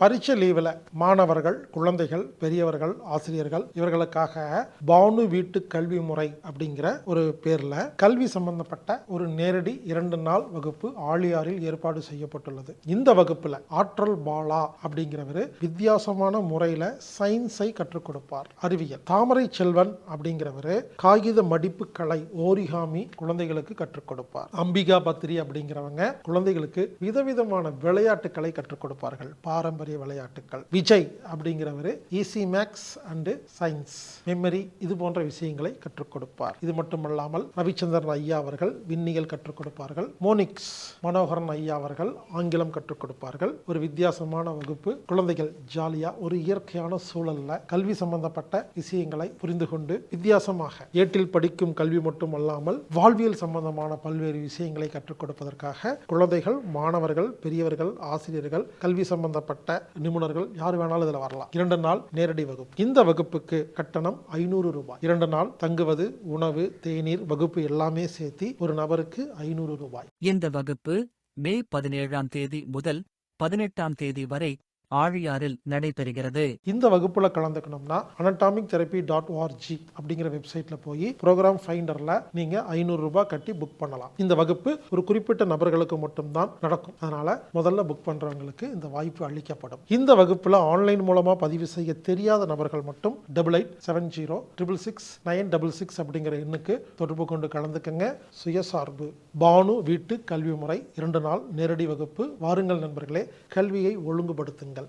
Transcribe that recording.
பரீட்சை லீவில் மாணவர்கள் குழந்தைகள் பெரியவர்கள் ஆசிரியர்கள் இவர்களுக்காக பானு வீட்டு கல்வி முறை அப்படிங்கிற ஒரு பேரில் கல்வி சம்பந்தப்பட்ட ஒரு நேரடி இரண்டு நாள் வகுப்பு ஆழியாரில் ஏற்பாடு செய்யப்பட்டுள்ளது. இந்த வகுப்பில் ஆற்றல் பாலா அப்படிங்கிறவர் வித்தியாசமான முறையில் சயின்ஸை கற்றுக் கொடுப்பார். அறிவியல். தாமரை செல்வன் அப்படிங்கிறவர் காகித மடிப்பு கலை ஓரிகாமி குழந்தைகளுக்கு கற்றுக் கொடுப்பார். அம்பிகா பத்ரி அப்படிங்கிறவங்க குழந்தைகளுக்கு விதவிதமான விளையாட்டுகளை கற்றுக் கொடுப்பார்கள். பாரம்பரிய விளையாட்டுகள் விஜய் அப்படிங்கிறவர் easy maths and science memory இது போன்ற விஷயங்களை கற்றுக் கொடுப்பார். இது மட்டுமல்லாமல் ரவிச்சந்திரன் ஐயா அவர்கள் விண்ணியல் கற்றுக் கொடுப்பார்கள். மோனிக்ஸ் மனோகரன் ஐயா அவர்கள் ஆங்கிலம் கற்றுக் கொடுப்பார்கள். ஒரு வித்தியாசமான வகுப்பு. குழந்தைகள் ஜாலியா ஒரு இயற்கையான சூழல்ல கல்வி சம்பந்தப்பட்ட விஷயங்களை புரிந்து கொண்டு வித்தியாசமாக ஏட்டில் படிக்கும் கல்வி மட்டுமல்லாமல் வாழ்வியல் சம்பந்தமான பல்வேறு விஷயங்களை கற்றுக் கொடுப்பதற்காக குழந்தைகள் மாணவர்கள் பெரியவர்கள் ஆசிரியர்கள் கல்வி சம்பந்தப்பட்ட நிபுணர்கள் யார் வேணாலும் இதில் வரலாம். இரண்டு நாள் நேரடி வகுப்பு. இந்த வகுப்புக்கு கட்டணம் ஐநூறு ரூபாய். இரண்டு நாள் தங்குவது உணவு தேநீர் வகுப்பு எல்லாமே சேர்த்து ஒரு நபருக்கு ஐநூறு ரூபாய். இந்த வகுப்பு மே பதினேழாம் தேதி முதல் பதினெட்டாம் தேதி வரை ஆழியாறில் நடைபெறுகிறது. இந்த வகுப்புல கலந்துக்கணும்னா anatomic therapy dot O R G அப்படிங்கிற வெப்சைட்ல போய் ப்ரோக்ராம் ஃபைண்டர்ல நீங்க ஐநூறு ரூபாய் கட்டி புக் பண்ணலாம். இந்த வகுப்பு ஒரு குறிப்பிட்ட நபர்களுக்கு மட்டும்தான் நடக்கும். அதனால முதல்ல புக் பண்றவங்களுக்கு இந்த வாய்ப்பு அளிக்கப்படும். இந்த வகுப்புல ஆன்லைன் மூலமா பதிவு செய்ய தெரியாத நபர்கள் மட்டும் double eight seven zero triple six nine double six அப்படிங்கிற எண்ணுக்கு தொடர்பு கொண்டு கலந்துக்கங்க. சுயசார்பு. பானு வீட்டு கல்வி முறை இரண்டு நாள் நேரடி வகுப்பு. வாருங்கள் நண்பர்களே கல்வியை ஒழுங்குபடுத்துங்கள்.